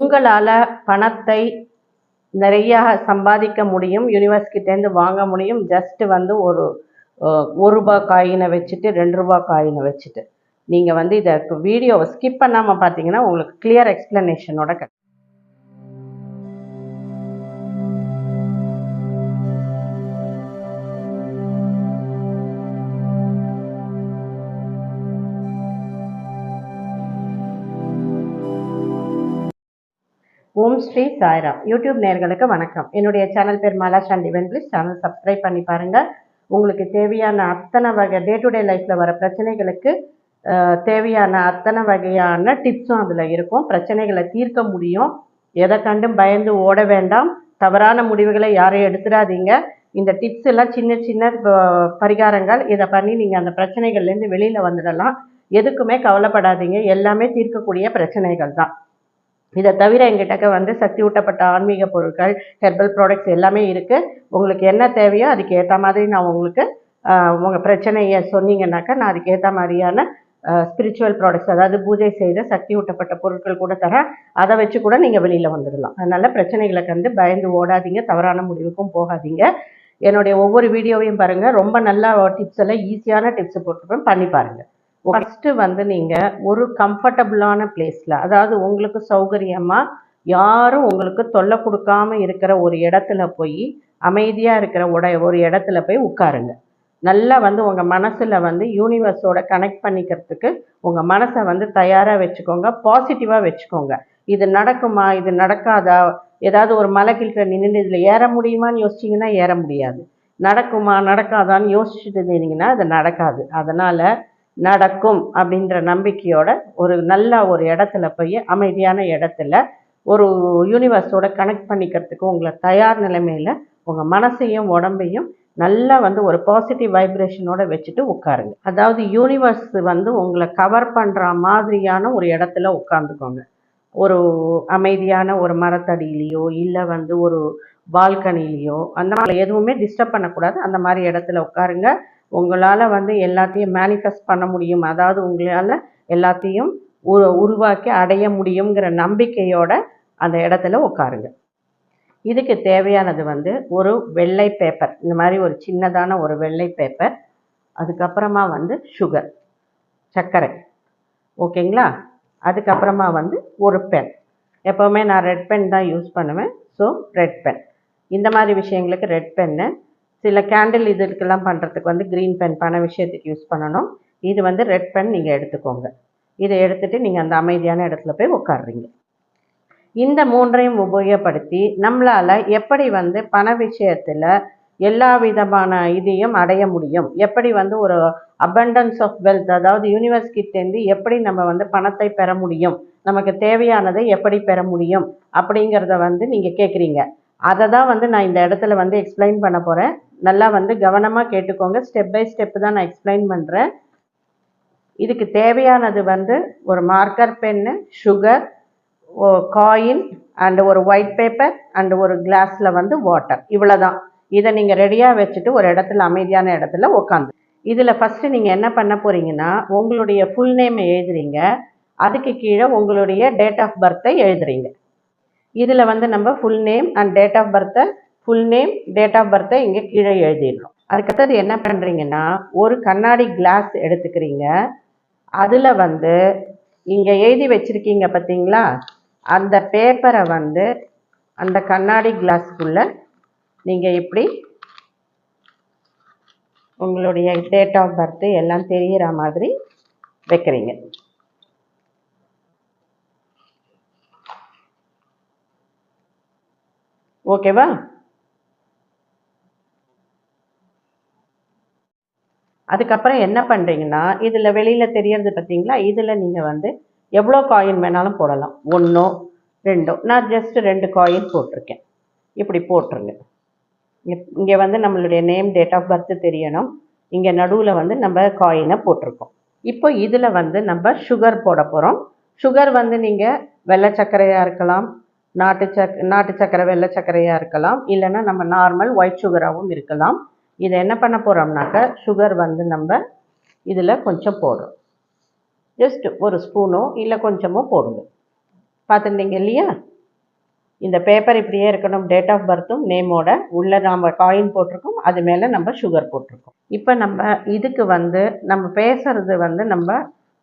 உங்களால் பணத்தை நிறையா சம்பாதிக்க முடியும் யூனிவர்ஸ்கிட்டேருந்து வாங்க முடியும். ஜஸ்ட்டு வந்து ஒரு ஒரு ரூபா காயினை வச்சுட்டு ரெண்டு ரூபா காயினை வச்சுட்டு. நீங்கள் வந்து இதை வீடியோவை ஸ்கிப் பண்ணாமல் பார்த்தீங்கன்னா உங்களுக்கு கிளியர் எக்ஸ்ப்ளனேஷனோட கிடைக்கும். ஓம் ஸ்ரீ சாய்ராம். யூடியூப் நேர்களுக்கு வணக்கம். என்னுடைய சேனல் பேர் மாலா சாண்டி வென்பிளிஸ் சேனல் சப்ஸ்கிரைப் பண்ணி பாருங்கள் உங்களுக்கு தேவையான அத்தனை வகை டே டு டே லைஃப்பில் வர பிரச்சனைகளுக்கு தேவையான அத்தனை வகையான டிப்ஸும் அதில் இருக்கும். பிரச்சனைகளை தீர்க்க முடியும். எதை கண்டும் பயந்து ஓட வேண்டாம். தவறான முடிவுகளை யாரையும் எடுத்துடாதீங்க. இந்த டிப்ஸ் எல்லாம் சின்ன சின்ன பரிகாரங்கள். இதை பண்ணி நீங்கள் அந்த பிரச்சனைகள்லேருந்து வெளியில் வந்துடலாம். எதுக்குமே கவலைப்படாதீங்க. எல்லாமே தீர்க்கக்கூடிய பிரச்சனைகள் தான். இதை தவிர எங்கிட்டக்க வந்து சக்தி ஊட்டப்பட்ட ஆன்மீக பொருட்கள் ஹெர்பல் ப்ராடக்ட்ஸ் எல்லாமே இருக்குது உங்களுக்கு என்ன தேவையோ அதுக்கு ஏற்ற மாதிரி நான் உங்களுக்கு உங்கள் பிரச்சனையை சொன்னீங்கன்னாக்கா நான் அதுக்கு ஏற்ற மாதிரியான ஸ்பிரிச்சுவல் ப்ராடக்ட்ஸ் அதாவது பூஜை செய்த சக்தி ஊட்டப்பட்ட பொருட்கள் கூட தரேன். அதை வச்சு கூட நீங்கள் வெளியில் வந்துடலாம். அதனால் பிரச்சனைகளை கண்டு பயந்து ஓடாதீங்க. தவறான முடிவுக்கும் போகாதீங்க. என்னுடைய ஒவ்வொரு வீடியோவையும் பாருங்கள் ரொம்ப நல்லா டிப்ஸ் எல்லாம் ஈஸியான டிப்ஸ் போட்டிருப்பேன். பண்ணி பாருங்கள் ஃபஸ்ட்டு வந்து நீங்கள் ஒரு கம்ஃபர்டபுளான பிளேஸில் அதாவது உங்களுக்கு சௌகரியமாக யாரும் உங்களுக்கு தொல்லை கொடுக்காம இருக்கிற ஒரு இடத்துல போய் அமைதியாக இருக்கிற உட ஒரு இடத்துல போய் உட்காருங்க. நல்லா வந்து உங்கள் மனசில் வந்து யூனிவர்ஸோட கனெக்ட் பண்ணிக்கிறதுக்கு உங்கள் மனசை வந்து தயாராக வச்சுக்கோங்க பாசிட்டிவாக வச்சுக்கோங்க. இது நடக்குமா இது நடக்காதா ஏதாவது ஒரு மலை கீழ்கிட்ட நின்று இதில் ஏற முடியுமான்னு யோசிச்சிங்கன்னா ஏற முடியாது. நடக்குமா நடக்காதான்னு யோசிச்சுட்டு இருந்தீங்கன்னா அது நடக்காது. அதனால் நடக்கும் அப்படின்ற நம்பிக்கையோட ஒரு நல்ல ஒரு இடத்துல போய் அமைதியான இடத்துல ஒரு யூனிவர்ஸோட கனெக்ட் பண்ணிக்கிறதுக்கு உங்களை தயார் நிலைமையில் உங்கள் மனசையும் உடம்பையும் நல்லா வந்து ஒரு பாசிட்டிவ் வைப்ரேஷனோட வச்சுட்டு உட்காருங்க. அதாவது யூனிவர்ஸ் வந்து உங்களை கவர் பண்ணுற மாதிரியான ஒரு இடத்துல உட்காந்துக்கோங்க ஒரு அமைதியான ஒரு மரத்தடியிலையோ இல்லை வந்து ஒரு பால்கனிலேயோ அந்த மாதிரி எதுவுமே டிஸ்டர்ப் பண்ணக்கூடாது. அந்த மாதிரி இடத்துல உட்காருங்க. உங்களால் வந்து எல்லாத்தையும் மேனிஃபெஸ்ட் பண்ண முடியும். அதாவது உங்களால் எல்லாத்தையும் உரு உருவாக்கி அடைய முடியுங்கிற நம்பிக்கையோட அந்த இடத்துல உட்காருங்க இதுக்கு தேவையானது வந்து ஒரு வெள்ளை பேப்பர் இந்த மாதிரி ஒரு சின்னதான ஒரு வெள்ளை பேப்பர் அதுக்கப்புறமா வந்து சுகர் சர்க்கரை. ஓகேங்களா? அதுக்கப்புறமா வந்து ஒரு பென் எப்போவுமே நான் ரெட் பென் தான் யூஸ் பண்ணுவேன். ஸோ ரெட் பென் இந்த மாதிரி விஷயங்களுக்கு ரெட் பென்னு சில கேண்டில் இதுக்கெல்லாம் பண்ணுறதுக்கு வந்து க்ரீன் பென் பண விஷயத்துக்கு யூஸ் பண்ணணும். இது வந்து ரெட் பென் நீங்கள் எடுத்துக்கோங்க. இதை எடுத்துகிட்டு நீங்கள் அந்த அமைதியான இடத்துல போய் உட்காடுறீங்க இந்த மூன்றையும் உபயோகப்படுத்தி நம்மளால் எப்படி வந்து பண விஷயத்தில் எல்லா விதமான இதையும் அடைய முடியும்? எப்படி வந்து ஒரு அபண்டன்ஸ் ஆஃப் வெல்த் அதாவது யூனிவர்ஸ் கிட்டேருந்து எப்படி நம்ம வந்து பணத்தை பெற முடியும்? நமக்கு தேவையானதை எப்படி பெற முடியும்? அப்படிங்கிறத வந்து நீங்கள் கேட்குறீங்க அதை தான் வந்து நான் இந்த இடத்துல வந்து எக்ஸ்பிளைன் பண்ண போகிறேன் நல்லா வந்து கவனமாக கேட்டுக்கோங்க. ஸ்டெப் பை ஸ்டெப் தான் நான் எக்ஸ்பிளைன் பண்ணுறேன் இதுக்கு தேவையானது வந்து ஒரு marker pen sugar coin and ஒரு ஒயிட் பேப்பர் அண்ட் ஒரு கிளாஸில் வந்து வாட்டர் இவ்வளோ தான் இதை நீங்கள் ரெடியாக வச்சுட்டு ஒரு இடத்துல அமைதியான இடத்துல உட்காந்து இதில் ஃபஸ்ட்டு நீங்கள் என்ன பண்ண போகிறீங்கன்னா உங்களுடைய ஃபுல் நேம் எழுதுறீங்க. அதுக்கு கீழே உங்களுடைய டேட் ஆஃப் பர்த்தை எழுதுறீங்க. இதில் வந்து நம்ம full name and date of பர்த்தை full name date of பர்த்தை இங்கே கீழே எழுதிடணும். அதுக்கடுத்தது என்ன பண்ணுறீங்கன்னா ஒரு கண்ணாடி கிளாஸ் எடுத்துக்கிறீங்க. அதில் வந்து இங்கே எழுதி வச்சுருக்கீங்க பார்த்தீங்களா அந்த பேப்பரை வந்து அந்த கண்ணாடி கிளாஸ்க்குள்ளே நீங்கள் இப்படி உங்களுடைய டேட் ஆஃப் பர்த்து எல்லாம் தெரிகிற மாதிரி வைக்கிறீங்க. ஓகேவா அதுக்கப்புறம் என்ன பண்ணுறீங்கன்னா இதில் வெளியில் தெரியறது பார்த்தீங்களா இதில் நீங்கள் வந்து எவ்வளோ காயின் வேணாலும் போடலாம். ஒன்றோ ரெண்டோ. நான் ஜஸ்ட் ரெண்டு காயின் போட்டிருக்கேன். இப்படி போட்டுருங்க. இங்கே வந்து நம்மளுடைய நேம் டேட் ஆஃப் பர்த் தெரியணும். இங்கே நடுவில் வந்து நம்ம காயினை போட்டிருக்கோம். இப்போ இதில் வந்து நம்ம சுகர் போட போகிறோம் சுகர் வந்து நீங்கள் வெள்ளை சர்க்கரையாக இருக்கலாம். நாட்டு சக் நாட்டு சர்க்கரை வெள்ளை சர்க்கரையாக இருக்கலாம். இல்லைன்னா நம்ம நார்மல் ஒயிட் சுகராகவும் இருக்கலாம். இதை என்ன பண்ண போகிறோம்னாக்க சுகர் வந்து நம்ம இதில் கொஞ்சம் போடுறோம். ஜஸ்ட் ஒரு ஸ்பூனோ இல்லை கொஞ்சமோ போடுங்க. பார்த்துருந்தீங்க இல்லையா? இந்த பேப்பர் இப்படியே இருக்கணும் டேட் ஆஃப் பர்த்தும் நேமோட உள்ள நாம் காயின் போட்டிருக்கோம் அது மேலே நம்ம சுகர் போட்டிருக்கோம். இப்போ நம்ம இதுக்கு வந்து நம்ம பேசுறது வந்து நம்ம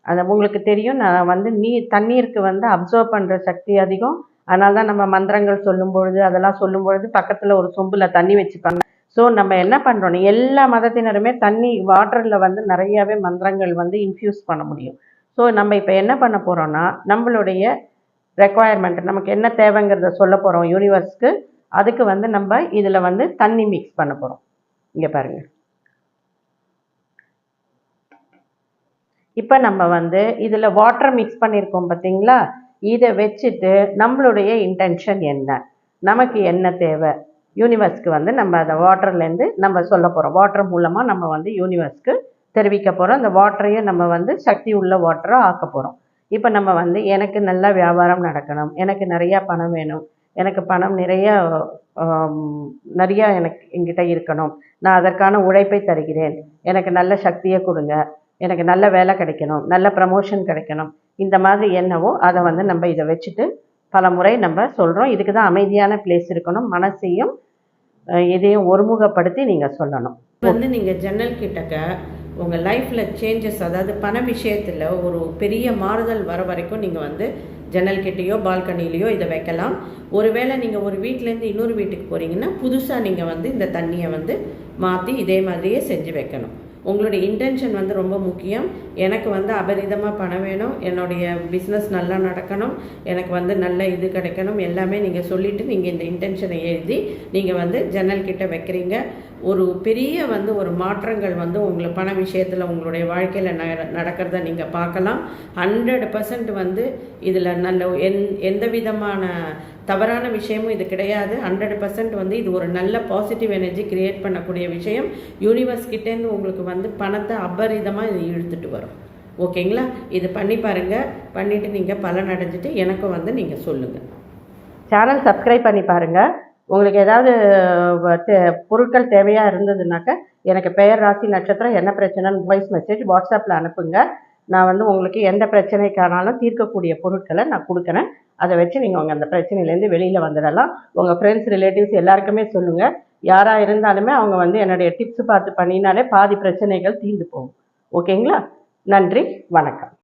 அது உங்களுக்கு தெரியும் நான் வந்து நீ தண்ணீருக்கு வந்து அப்சர்வ் பண்ணுற சக்தி அதிகம். அதனால தான் நம்ம மந்திரங்கள் சொல்லும் பொழுது அதெல்லாம் சொல்லும் பொழுது பக்கத்தில் ஒரு சொம்பில் தண்ணி வச்சுப்பாங்க. ஸோ நம்ம என்ன பண்ணுறோம் எல்லா மதத்தினருமே தண்ணி வாட்டரில் வந்து நிறையாவே மந்திரங்கள் வந்து இன்ஃப்யூஸ் பண்ண முடியும். ஸோ நம்ம இப்போ என்ன பண்ண போகிறோம்னா நம்மளுடைய ரெக்குவயர்மெண்ட் நமக்கு என்ன தேவைங்கிறத சொல்ல போகிறோம் யூனிவர்ஸ்க்கு அதுக்கு வந்து நம்ம இதில் வந்து தண்ணி மிக்ஸ் பண்ண போகிறோம் இங்கே பாருங்கள் இப்போ நம்ம வந்து இதில் வாட்டர் மிக்ஸ் பண்ணியிருக்கோம் பார்த்தீங்களா இதை வச்சுட்டு நம்மளுடைய இன்டென்ஷன் என்ன? நமக்கு என்ன தேவை? யூனிவர்ஸ்க்கு வந்து நம்ம அதை வாட்டர்லேருந்து நம்ம சொல்ல போகிறோம் வாட்டர் மூலமாக நம்ம வந்து யூனிவர்ஸ்க்கு தெரிவிக்க போகிறோம் அந்த வாட்டரையும் நம்ம வந்து சக்தி உள்ள வாட்டராக ஆக்க போகிறோம் இப்போ நம்ம வந்து எனக்கு நல்ல வியாபாரம் நடக்கணும். எனக்கு நிறையா பணம் வேணும். எனக்கு பணம் நிறைய நிறையா எனக்கு என்கிட்ட இருக்கணும். நான் அதற்கான உழைப்பை தருகிறேன். எனக்கு நல்ல சக்தியை கொடுங்க. எனக்கு நல்ல வேலை கிடைக்கணும். நல்ல ப்ரமோஷன் கிடைக்கணும். இந்த மாதிரி என்னவோ அதை வந்து நம்ம இதை வச்சுட்டு பல முறை நம்ம சொல்கிறோம் இதுக்கு தான் அமைதியான பிளேஸ் இருக்கணும். மனசையும் இதையும் ஒருமுகப்படுத்தி நீங்கள் சொல்லணும். வந்து நீங்கள் ஜன்னல் கிட்டக்க உங்கள் லைஃப்பில் சேஞ்சஸ் அதாவது பண விஷயத்தில் ஒரு பெரிய மாறுதல் வர வரைக்கும் நீங்கள் வந்து ஜன்னல் கிட்டேயோ பால்கனிலேயோ இதை வைக்கலாம். ஒருவேளை நீங்கள் ஒரு வீட்டிலேருந்து இன்னொரு வீட்டுக்கு போகிறீங்கன்னா புதுசாக நீங்கள் வந்து இந்த தண்ணியை வந்து மாற்றி இதே மாதிரியே செஞ்சு வைக்கணும். உங்களுடைய இன்டென்ஷன் வந்து ரொம்ப முக்கியம். எனக்கு வந்து அபரிதமாக பணம் வேணும். என்னுடைய பிஸ்னஸ் நல்லா நடக்கணும். எனக்கு வந்து நல்ல இது கிடைக்கணும். எல்லாமே நீங்கள் சொல்லிவிட்டு நீங்கள் இந்த இன்டென்ஷனை எழுதி நீங்கள் வந்து ஜன்னல்கிட்ட வைக்கிறீங்க. ஒரு பெரிய வந்து ஒரு மாற்றங்கள் வந்து உங்களை பண விஷயத்தில் உங்களுடைய வாழ்க்கையில் ந நடக்கிறத நீங்கள் பார்க்கலாம். ஹண்ட்ரட் பர்சன்ட் வந்து இதில் நல்ல எந் எந்த விதமான தவறான விஷயமும் இது கிடையாது. ஹண்ட்ரட் பர்சன்ட் வந்து இது ஒரு நல்ல பாசிட்டிவ் எனர்ஜி கிரியேட் பண்ணக்கூடிய விஷயம். யூனிவர்ஸ் கிட்டேருந்து உங்களுக்கு வந்து பணத்தை அபரிதமாக இது இழுத்துட்டு வரும். ஓகேங்களா? இது பண்ணி பாருங்கள் பண்ணிவிட்டு நீங்கள் பலன் அடைஞ்சிட்டு எனக்கும் வந்து நீங்கள் சொல்லுங்கள் சேனல் சப்ஸ்கிரைப் பண்ணி பாருங்கள் உங்களுக்கு ஏதாவது தே- பொருட்கள் தேவையாக இருந்ததுனாக்க எனக்கு பெயர் ராசி நட்சத்திரம் என்ன பிரச்சனைன்னு வாய்ஸ் மெசேஜ் வாட்ஸ்அப்பில் அனுப்புங்க. நான் வந்து உங்களுக்கு எந்த பிரச்சனைக்கானாலும் தீர்க்கக்கூடிய பொருட்களை நான் கொடுக்குறேன். அதை வச்சு நீங்கள் உங்கள் அந்த பிரச்சனையிலேருந்து வெளியில் வந்துடலாம் உங்கள் ஃப்ரெண்ட்ஸ் ரிலேட்டிவ்ஸ் எல்லாருக்குமே சொல்லுங்கள் யாராக இருந்தாலுமே அவங்க வந்து என்னுடைய டிப்ஸ் பார்த்து பண்ணினாலே பாதி பிரச்சனைகள் தீர்ந்து போகும். ஓகேங்களா நன்றி வணக்கம்.